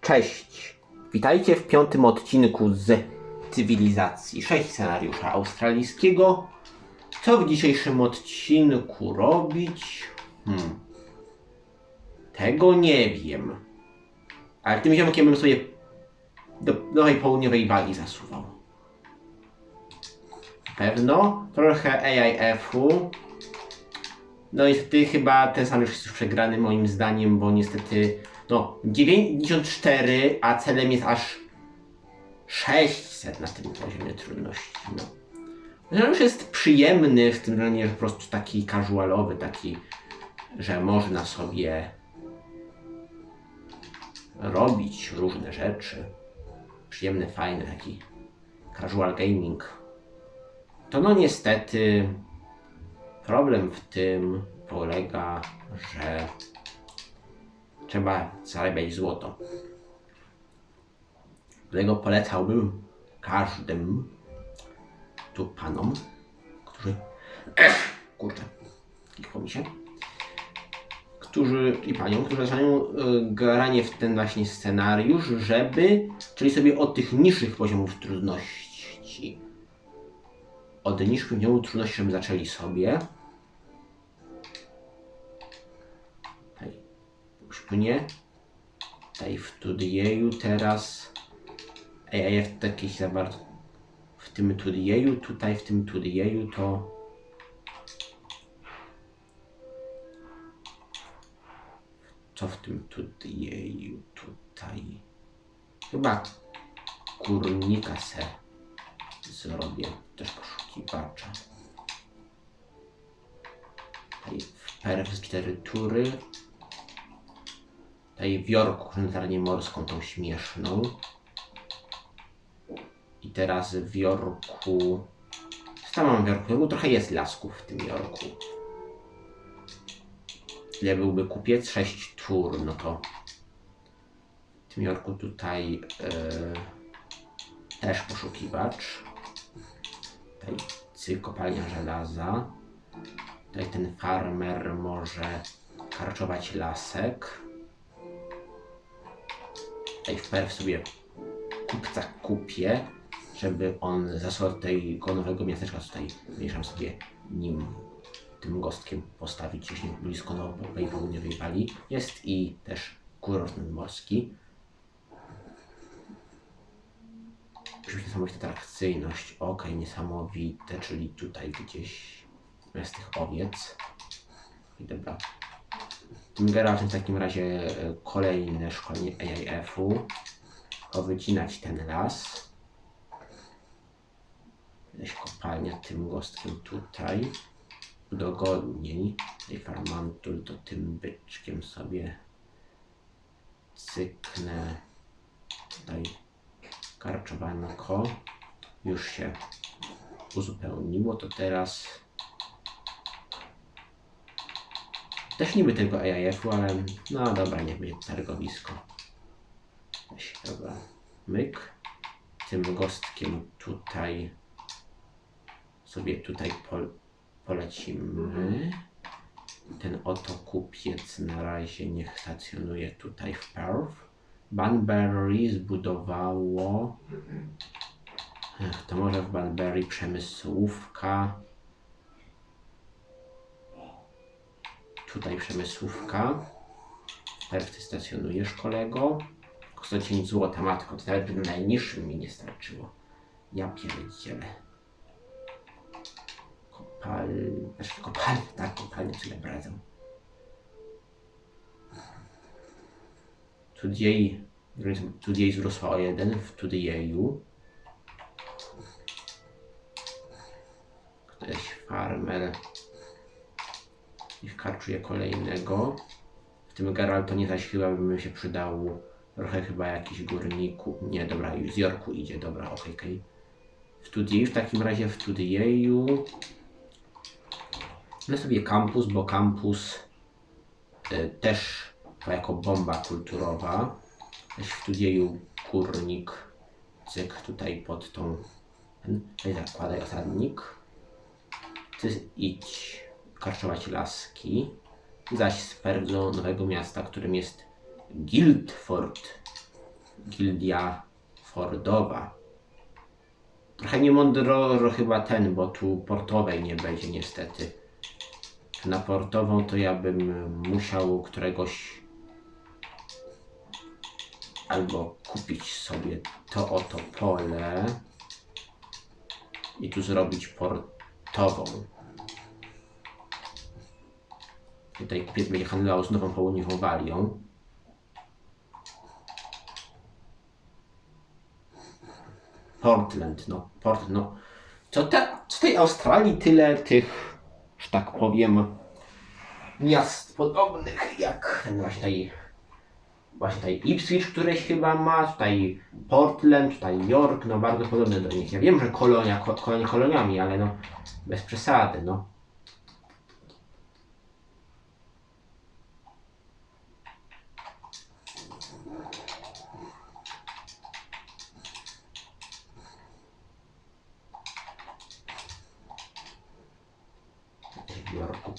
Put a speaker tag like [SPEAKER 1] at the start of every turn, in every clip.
[SPEAKER 1] Cześć! Witajcie w piątym odcinku z Cywilizacji 6 scenariusza australijskiego. Co w dzisiejszym odcinku robić? Hmm. Tego nie wiem. Ale tym ziomkiem bym sobie do nowej południowej wagi zasuwał. Pewno. Trochę AIF-u. No niestety chyba ten sam już jest już przegrany moim zdaniem, bo niestety no 94, a celem jest aż 600 na tym poziomie trudności. No. No już jest przyjemny w tym względzie, że po prostu taki casualowy, taki, że można sobie robić różne rzeczy. Przyjemny, fajny, taki casual gaming. To no niestety problem w tym polega, że trzeba zarabiać złoto. Dlatego polecałbym każdym tu panom, którzy. Kurczę, kichło mi się. Którzy i paniom, którzy zaczynają y, granie w ten właśnie scenariusz, żeby, czyli sobie od tych niższych poziomów trudności, od niższych poziomów trudności, żeby zaczęli sobie. Mnie. Tutaj w Tudieju teraz. A ja w jakiś za bardzo. W tym Tudieju, tutaj w tym Tudieju to. Co w tym Tudieju tutaj? Chyba kurnika se zrobię. Też poszukiwacza. Tutaj w perw 4 tury. Tutaj w Jorku kontarnię morską, tą śmieszną. I teraz w Jorku... Co tam mam w? Jorku trochę jest lasków w tym Jorku. Ile byłby kupiec? 6 tur, no to... W tym Jorku tutaj... e, też poszukiwacz. Tutaj cyk, kopalnia żelaza. Tutaj ten farmer może karczować lasek. Tutaj wpierw sobie kupca kupię, żeby on za tego nowego miasteczka tutaj mieszam sobie nim tym gostkiem postawić gdzieś blisko nowej południowej Walii. Jest i też kurort morski. Oczywiście niesamowita atrakcyjność. Ok, niesamowite, czyli tutaj gdzieś jest tych owiec. I dobra. Geraltem w takim razie e, kolejne szkolenie AIF-u. O wycinać ten las. Jakaś kopalnia tym gostkiem tutaj. Dogodniej. Tej farmantul to tym byczkiem sobie cyknę. Tutaj karczowanko. Już się uzupełniło. To teraz Też niby tego AIF-u, ale no dobra, niech będzie targowisko. Dobra. Myk. Tym gostkiem tutaj sobie tutaj pol, polecimy. Ten oto kupiec na razie niech stacjonuje tutaj w Perth. Banbury zbudowało. Ech, to może w Banbury przemysłówka. Tutaj przemysłówka. Teraz ty stacjonujesz kolego. 110 złota, matko, to nawet na najniższym mi nie starczyło. Ja pierdzielę. Kopal... Znaczy kopalnia, tak, kopalnia, co ja bradzę. Today, today wzrosła o jeden w Today'u. Ktoś farmer i wkarczuje kolejnego. W tym Geraltonie zaś chyba by mi się przydał trochę chyba jakiś górniku. Nie, dobra, z Jorku idzie, dobra, okej, okej. W Tudieju, w takim razie w Tudieju. No sobie kampus, bo kampus y, też jako bomba kulturowa. Też w Tudieju kurnik, cyk tutaj pod tą, zakładaj osadnik. Ty idź karczować laski. Zaś z do nowego miasta, którym jest Guildford. Gildia Fordowa. Trochę niemądro chyba ten, bo tu portowej nie będzie niestety. Na portową to ja bym musiał któregoś albo kupić sobie to oto pole i tu zrobić portową. Tutaj kupiec będzie handlował z nową południową Walią. Portland, no, Port, no. Co, te, co tej Australii tyle tych, że tak powiem, miast podobnych jak ten właśnie tutaj, właśnie tutaj Ipswich, któreś chyba ma, tutaj Portland, tutaj York, no bardzo podobne do nich. Ja wiem, że kolonia, ko, kolonie koloniami, ale no bez przesady, no.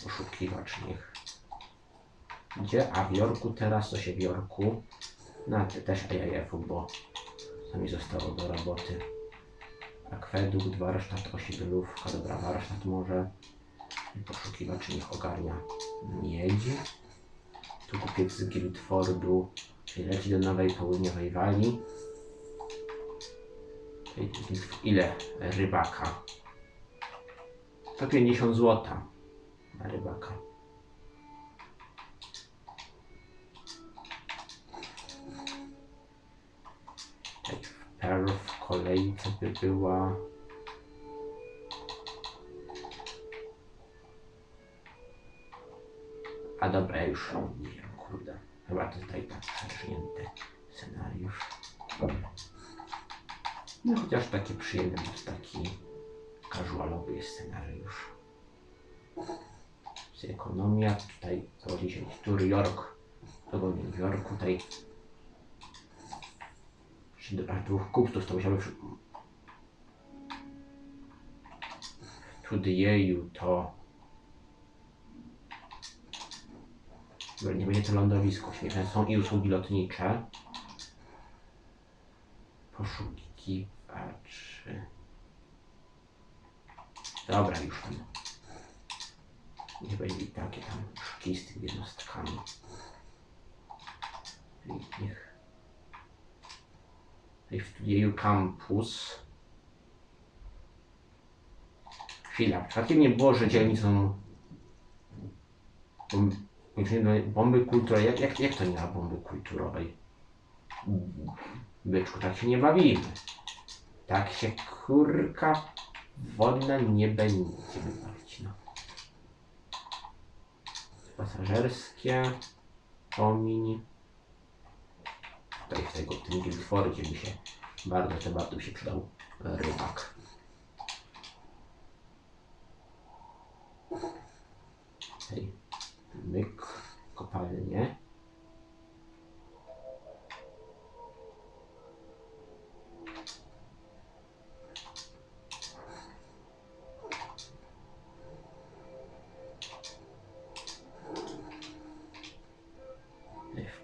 [SPEAKER 1] w Niech. Gdzie? A w Jorku teraz to się w Jorku. No ty też AIF-u, bo co mi zostało do roboty. Akwedukt, warsztat, osiedlówka, dobra, warsztat może. Poszukiwacz niech ogarnia miedź. Tu kupiec z Guildfordu, leci do nowej południowej Walii. Ile rybaka? 150 złota na rybaka. Tak, Pearl w kolejce by była. A dobra, ja już wiem, kurde. Chyba to tutaj tak przesunięty scenariusz. No chociaż taki przyjemny, taki casualowy jest scenariusz. Jest ekonomia, tutaj prowadzi się tury York, to był w Yorku, tutaj a dwóch kupców to musiały przy... Tudieju to nie będzie to lądowisko śmieszne. Są i usługi lotnicze. Poszukiwaczy. Dobra, już tam. Nie będzie takie tam szki z tymi jednostkami. I niech. W studieju Campus. Chwila, przypadkiem nie było, że dzielnicą bom- bomby kulturowej. Jak, jak, jak to nie ma bomby kulturowej? Byczku, tak się nie bawimy. Tak się kurka wodna nie będziemy bawić, no. Pasażerskie, omiń. Tutaj w tego, w tym Guildfordzie by się bardzo, to bardzo by się przydał rybak. Tutaj myk, kopalnie.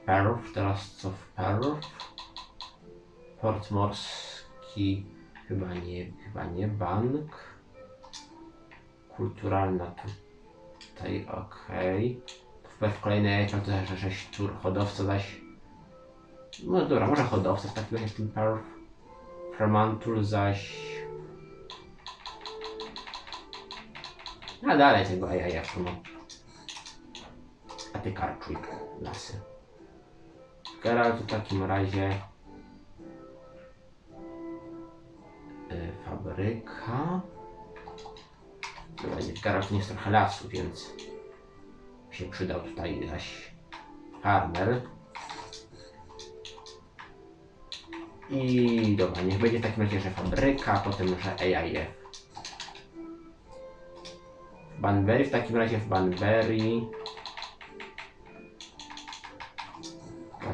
[SPEAKER 1] Perth, teraz co w Perth? Port morski, chyba nie, chyba nie, bank. Kulturalna tutaj, okej. Okay. W kolejnej eciach to też 6 tur, hodowca zaś... No dobra, może hodowca w takim razie w tym Perth. Fremantle zaś... A dalej tego AIF-u, no. A ty karczuj lasy. Geralt w takim razie y, fabryka. Dobra, Geralt nie jest trochę lasu, więc się przydał tutaj zaś farmer. I dobra, niech będzie w takim razie, że fabryka, potem, że AIF. Banbury, w takim razie w Banbury.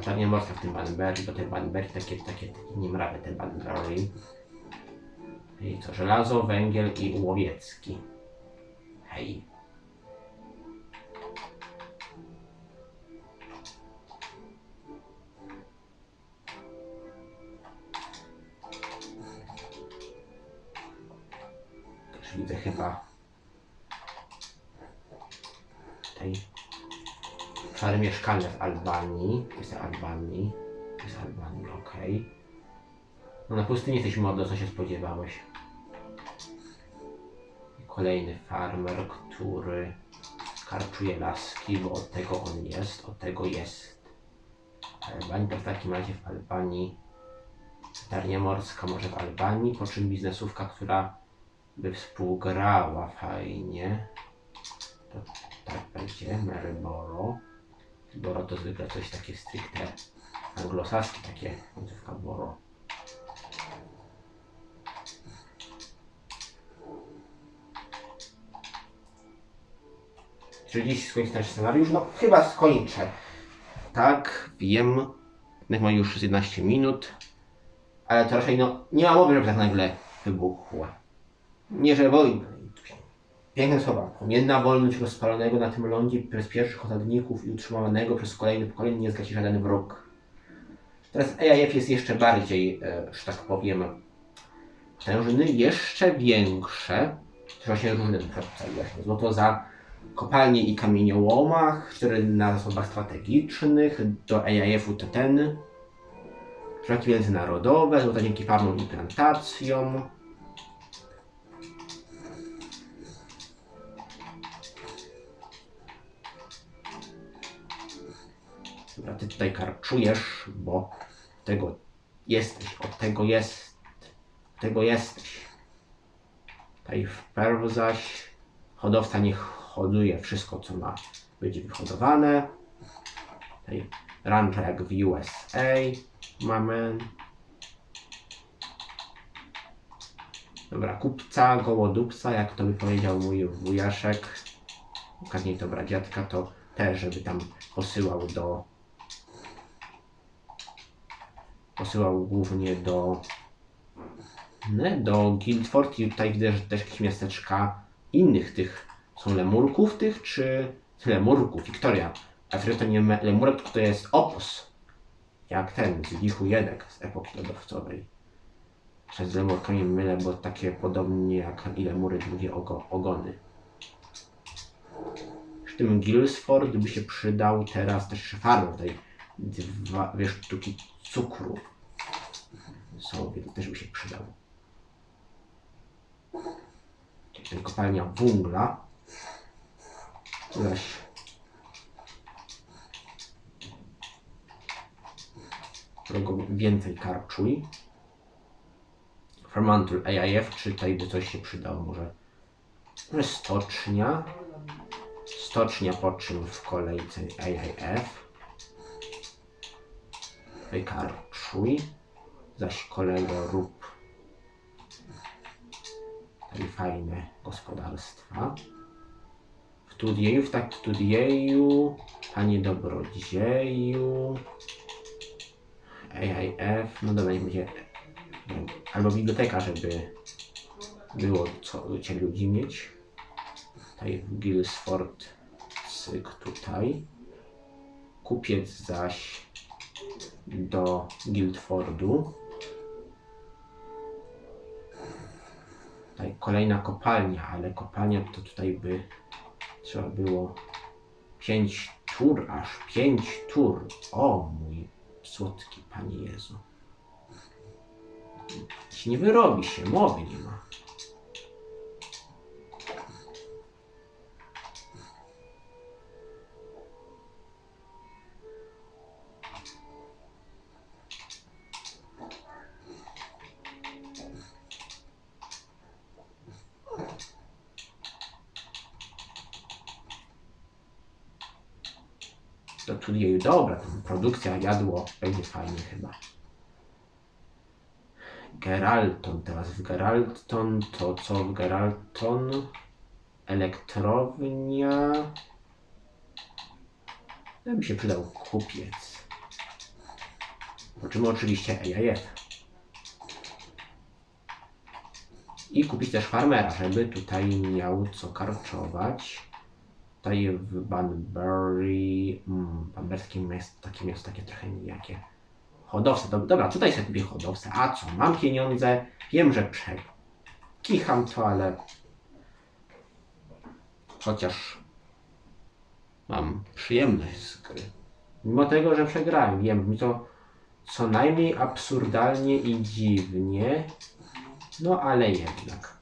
[SPEAKER 1] Latarnia morska w tym Banbury, bo te Banbury takie, takie nie mrawy te Banbury. I co, żelazo, węgiel i łowiecki. Hej. Mieszkalne w Albanii. To jest Albanii. To jest Albanii, okej. No na pustyni jesteś mordo, co się spodziewałeś? Kolejny farmer, który karczuje laski, bo od tego on jest, od tego jest. Albanii to w takim razie w Albanii Darnia morska może w Albanii, po czym biznesówka, która by współgrała fajnie. To tak będzie, Maryboro. Boro to zwykle coś takie stricte anglosaskie, takie końcówka Boro. Czy dziś skończyć nasz scenariusz? No chyba skończę. Tak, wiem. Jak ma już 11 minut. Ale to raczej no, nie ma mowy, żeby tak nagle wybuchła. Nie, że wojna. Piękne słowa. Pomienna wolność rozpalonego na tym lądzie przez pierwszych osadników i utrzymywanego przez kolejne pokolenie nie zgaci żaden wróg. Teraz AIF jest jeszcze bardziej, e, że tak powiem, potężny, jeszcze większe, też właśnie różne tutaj właśnie złoto za kopalnie i kamieniołomach, cztery na zasobach strategicznych, do AIF-u to ten, Szlaki międzynarodowe, złota dzięki farmom i plantacjom. Dobra, ty tutaj karczujesz, bo tego jesteś, od tego jest, tego jesteś. Tutaj wpierw zaś hodowca niech hoduje wszystko, co ma być wyhodowane. Tutaj rancho jak w USA mamy. Dobra, kupca, gołodupca, jak to by powiedział mój wujaszek, okaznie to bradziatka, to też, żeby tam posyłał do posyłał głównie do nie, do Guildford i tutaj widzę, że też jakieś miasteczka innych tych są lemurków tych, czy lemurków, Wiktoria. A to nie lemurek, to jest opos jak ten z Lichu Jedek z epoki lodowcowej. Przez z lemurkami mylę, bo takie podobnie jak i lemury drugie ogo, ogony. W tym Gilsford by się przydał teraz też farmer tutaj dwa, dwie sztuki cukru są, więc też by się przydał. Tutaj kopalnia wungla. Zaś którego więcej karczuj. Fermantul AIF, czy tutaj by coś się przydało może? Może stocznia. Stocznia po czym w kolejce AIF. Wykarczuj. Zaś kolego rób tutaj fajne gospodarstwa. W Tudieju, w tak w Tudieju, panie dobrodzieju. AIF, no dobra, będzie nie wiem, albo biblioteka, żeby było co cię ludzi mieć. Tutaj w Gilsford, cyk tutaj. Kupiec zaś do Guildfordu. Tutaj kolejna kopalnia, ale kopalnia to tutaj by trzeba było 5 tur, aż 5 tur. O mój słodki Panie Jezu. Nie wyrobi się, mowy nie ma. Do turnieju, dobra, produkcja jadło będzie fajnie chyba. Geralton, teraz w Geralton, to co w Geralton? Elektrownia. Ja mi się przydał kupiec. Po czym oczywiście AIF. I kupić też farmera, żeby tutaj miał co karczować. Tutaj w Banbury, mm, Banburskie miasto, takie miasto, takie trochę nijakie. Hodowca, Dob- dobra, tutaj sobie kupię hodowcę. A co, mam pieniądze, wiem, że przekicham to, ale chociaż mam przyjemność z gry. Mimo tego, że przegrałem, wiem, mi to co najmniej absurdalnie i dziwnie, no ale jednak.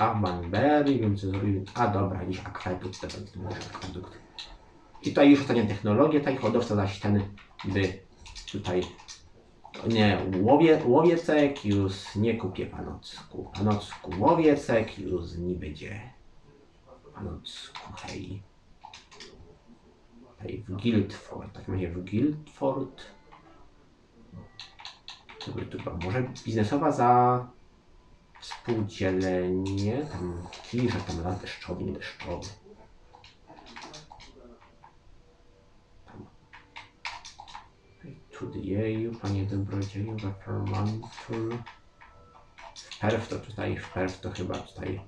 [SPEAKER 1] A Manberry, wiem co zrobił. A dobra, akwedukt, teraz to może akwedukt. I tutaj już ostatnia technologia, tutaj hodowca zaś ten by tutaj nie, łowie, łowiecek już nie kupię panocku. Panocku łowiecek już nie będzie. Panocku, hej. Hej, w Guildford, tak będzie w Guildford. To by tu może biznesowa za współdzielenie, tam że tam lat deszczowy, nie deszczowy. Panie dobrodzieju, reformantur. Wperw to tutaj, wperw to chyba tutaj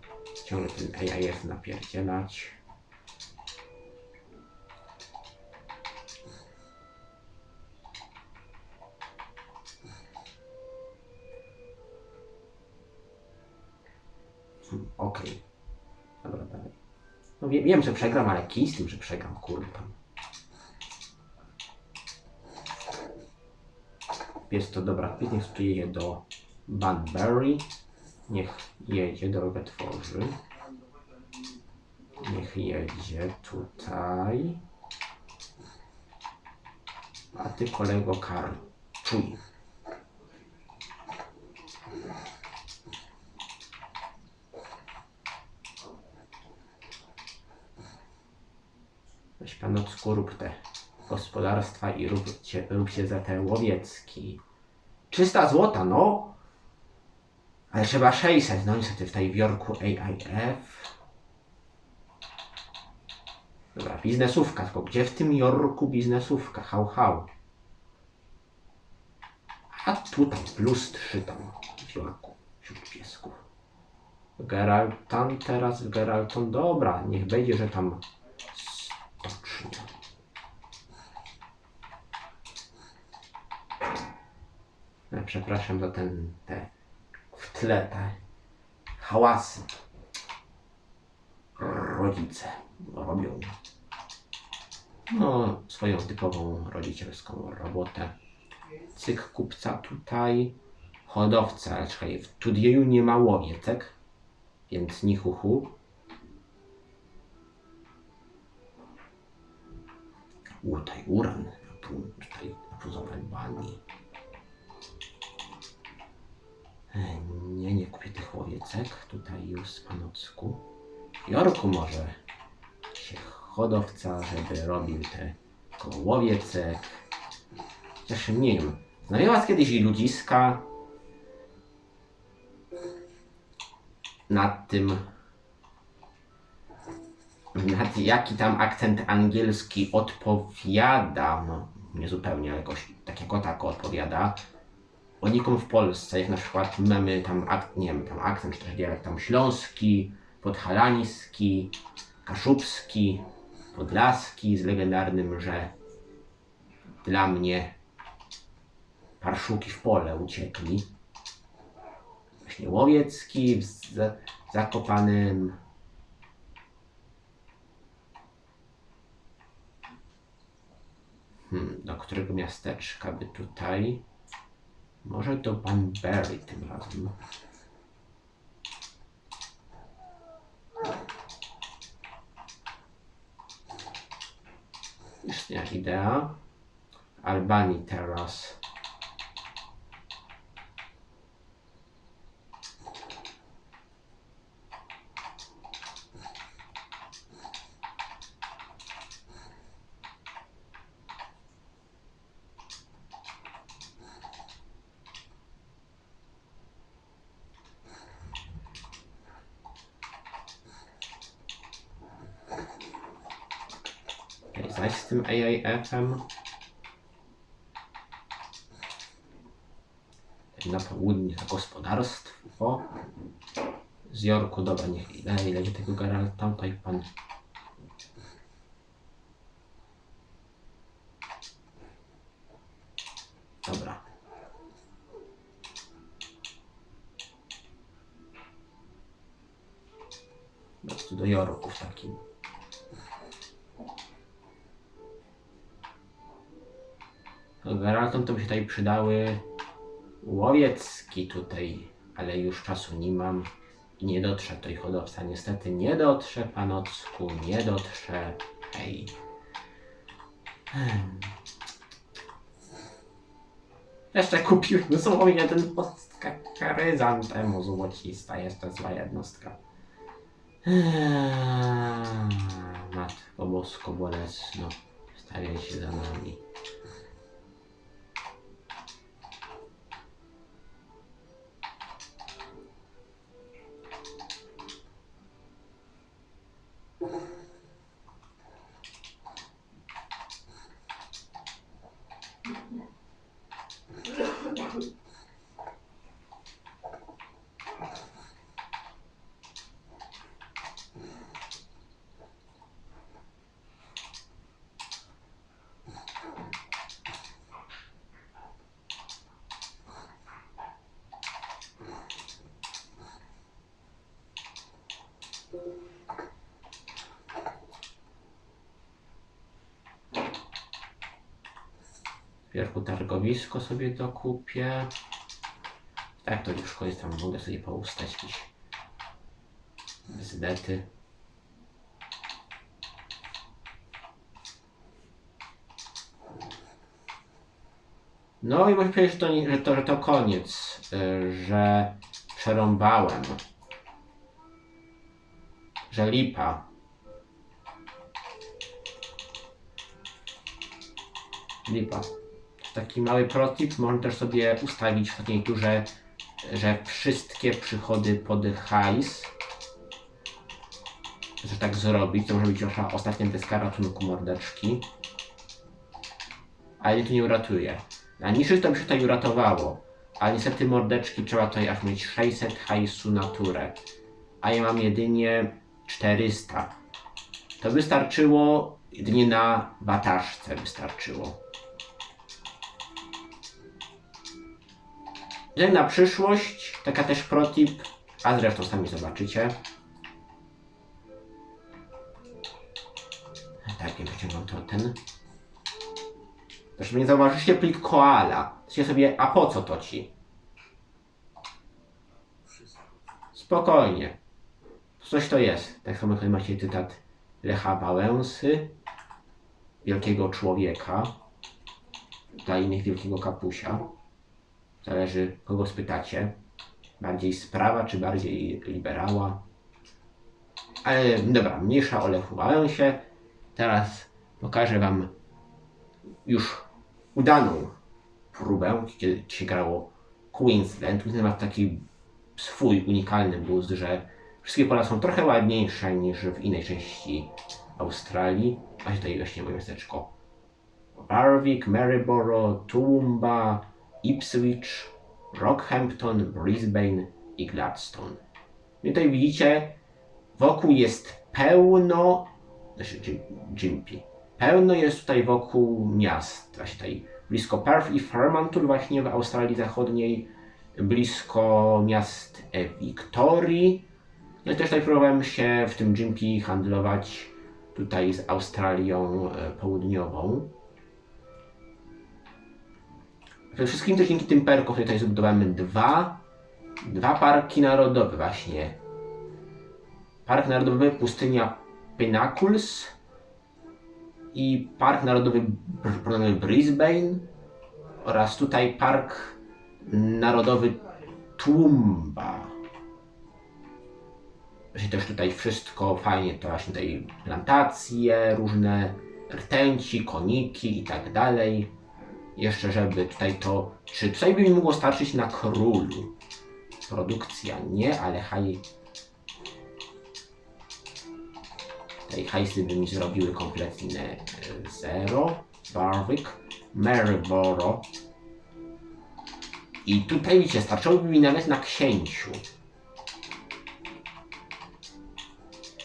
[SPEAKER 1] ciągle ten AIF napierdzielać. Okej. Dobra, dalej. No wiem, wiem, że przegram, ale kij z tym, że przegram, kurwa. Jest to dobra, niech jedzie do Banbury. Niech jedzie, drogę tworzy. Niech jedzie tutaj. A ty kolego Karl, czuj. Weź panocku rób te gospodarstwa i róbcie, róbcie za te łowiecki. 300 złota, no. Ale trzeba 600, no niestety w tej wiorku AIF. Dobra, biznesówka, tylko gdzie w tym Jorku biznesówka? Hał, hał. A tutaj plus 3 tam w Jorku, wśród piesków. Geraltan teraz Geralton, dobra, niech będzie, że tam Przepraszam za ten, te w tle te hałasy. Rodzice robią no, swoją typową rodzicielską robotę. Cyk kupca tutaj, hodowca, czekaj, w Tudieju nie ma łowiecek, więc ni huhu. Tutaj uran, tutaj na pozowej bani. E, Nie, nie kupię tych łowiecek. Tutaj już z panocku. Jorku może się hodowca, żeby robił te koło łowiecek. Chociaż nie wiem. Znajoma was kiedyś i ludziska nad tym nad jaki tam akcent angielski odpowiada, no nie zupełnie, ale jakoś takiego tako odpowiada Onikom w Polsce, jak na przykład mamy tam, ak- nie wiem, tam akcent, czy też dialekt tam śląski, podhalański, kaszubski, podlaski z legendarnym, że dla mnie parszuki w pole uciekli. Właśnie łowiecki Z- Zakopanem. Hmm, do którego miasteczka by tutaj? Może do Banbury tym razem. Istnieje idea. Albanii teraz. Tym AIF-em. Na południe to gospodarstwo. Z Jorku, dobra, niech dalej leci tego Geralta, tutaj pan... Dobra. Po prostu do Jorku w takim. No, Geraltom to by się tutaj przydały łowiecki tutaj, ale już czasu nie mam nie dotrze tutaj hodowca. Niestety nie dotrze, panocku, nie dotrze. Hej. Hmm. Jeszcze kupiłem dosłownie ten postka karyzantemu złocista, jeszcze zła jednostka. Eee, Matko Bosko bolesno, staje się za nami. Wierchu targowisko sobie dokupię. Tak, to już korzystam, mogę sobie poustać jakieś. No i muszę powiedzieć, że to, że to, że to koniec, y, że przerąbałem, że lipa. Lipa. Taki mały protip, można też sobie ustawić w takiej turze, że wszystkie przychody pod hajs, że tak zrobić, to może być wasza ostatnia deska ratunku mordeczki. Ale mnie to nie uratuje. Na niższych to by się tutaj uratowało, ale niestety mordeczki trzeba tutaj aż mieć 600 hajsu na turę, a ja mam jedynie 400. To wystarczyło jedynie na bataszce wystarczyło. Że na przyszłość, taka też protip, a zresztą sami zobaczycie. Tak, nie wyciągam to ten. Proszę mnie zauważycie plik koala. Myślicie sobie, a po co to ci? Spokojnie. Coś to jest. Tak samo jak macie cytat Lecha Wałęsy, wielkiego człowieka, dla innych wielkiego kapusia. Zależy kogo spytacie. Bardziej sprawa, czy bardziej liberała. Ale dobra, mniejsza o Wałęsie. Teraz pokażę wam już udaną próbę, kiedy się grało Queensland. Queensland ma taki swój unikalny boost, że wszystkie pola są trochę ładniejsze niż w innej części Australii. Macie tutaj właśnie moje miasteczko Warwick, Maryborough, Toowoomba, Ipswich, Rockhampton, Brisbane i Gladstone. I tutaj widzicie, wokół jest pełno, znaczy Gympie, pełno jest tutaj wokół miast, właśnie tutaj blisko Perth i Fremantle właśnie w Australii Zachodniej, blisko miast e, Wiktorii. No i też tutaj próbowałem się w tym Gympie handlować tutaj z Australią e, Południową. Przede wszystkim też dzięki tym perkom tutaj zbudowałem dwa, dwa parki narodowe właśnie. Park Narodowy Pustynia Pinnacles i Park Narodowy Br- Br- Brisbane oraz tutaj Park Narodowy Toowoomba. Właśnie też tutaj wszystko fajnie, to właśnie tutaj plantacje, różne rtęci, koniki i tak dalej. Jeszcze żeby tutaj to, czy tutaj by mi mogło starczyć na królu? Produkcja nie, ale haj... Tej hajsy by mi zrobiły kompletne e, zero. Barwick, Maryborough. I tutaj widzicie, starczyłoby mi nawet na księciu.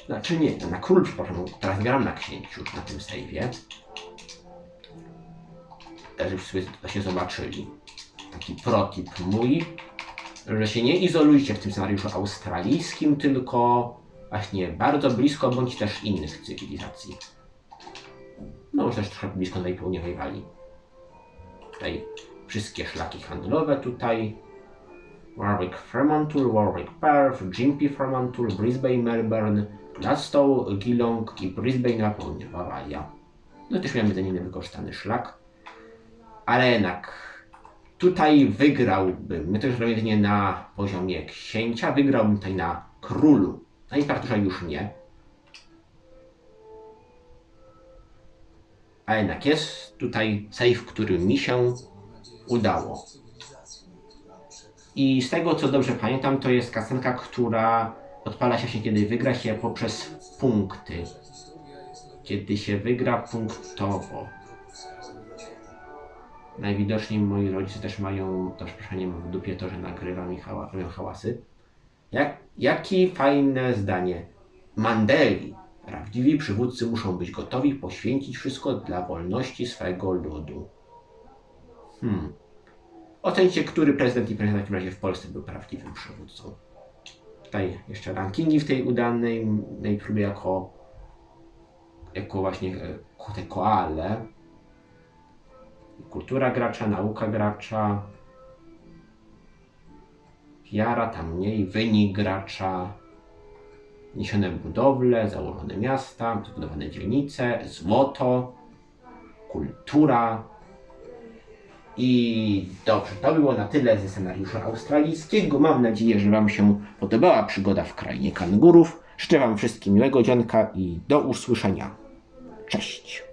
[SPEAKER 1] Znaczy nie, na król, przepraszam, teraz gram na księciu na tym save'ie. Żebyście sobie się zobaczyli. Taki protip mój, że się nie izolujcie w tym scenariuszu australijskim, tylko właśnie bardzo blisko bądź też innych cywilizacji. No może też trochę blisko tej południowej Walii. Tutaj wszystkie szlaki handlowe tutaj. Warwick Fremantle, Warwick Perth, Gympie Fremantle, Brisbane Melbourne, Gladstone, Geelong i Brisbane na południowa Walia. No też miałem jeden wykorzystany szlak. Ale jednak tutaj wygrałbym, my to już robimy jedynie na poziomie księcia, wygrałbym tutaj na królu. Na imperatorze już nie. A jednak jest tutaj save, który mi się udało. I z tego co dobrze pamiętam, to jest kasenka, która odpala się kiedy wygra się poprzez punkty. Kiedy się wygra punktowo. Najwidoczniej moi rodzice też mają to przepraszam w dupie to, że nagrywam i hała, hałasy. Jak, jakie fajne zdanie. Mandeli. Prawdziwi przywódcy muszą być gotowi poświęcić wszystko dla wolności swego ludu. Hmm. Ocencie, który prezydent i prezydent w takim razie w Polsce był prawdziwym przywódcą. Tutaj jeszcze rankingi w tej udanej próbie jako, jako właśnie e, te koale. Kultura gracza, nauka gracza, wiara tam mniej, wynik gracza, niesione budowle, założone miasta, zbudowane dzielnice, złoto, kultura, i dobrze, to było na tyle ze scenariusza australijskiego. Mam nadzieję, że Wam się podobała przygoda w krainie kangurów. Życzę Wam wszystkim miłego dzionka i do usłyszenia. Cześć!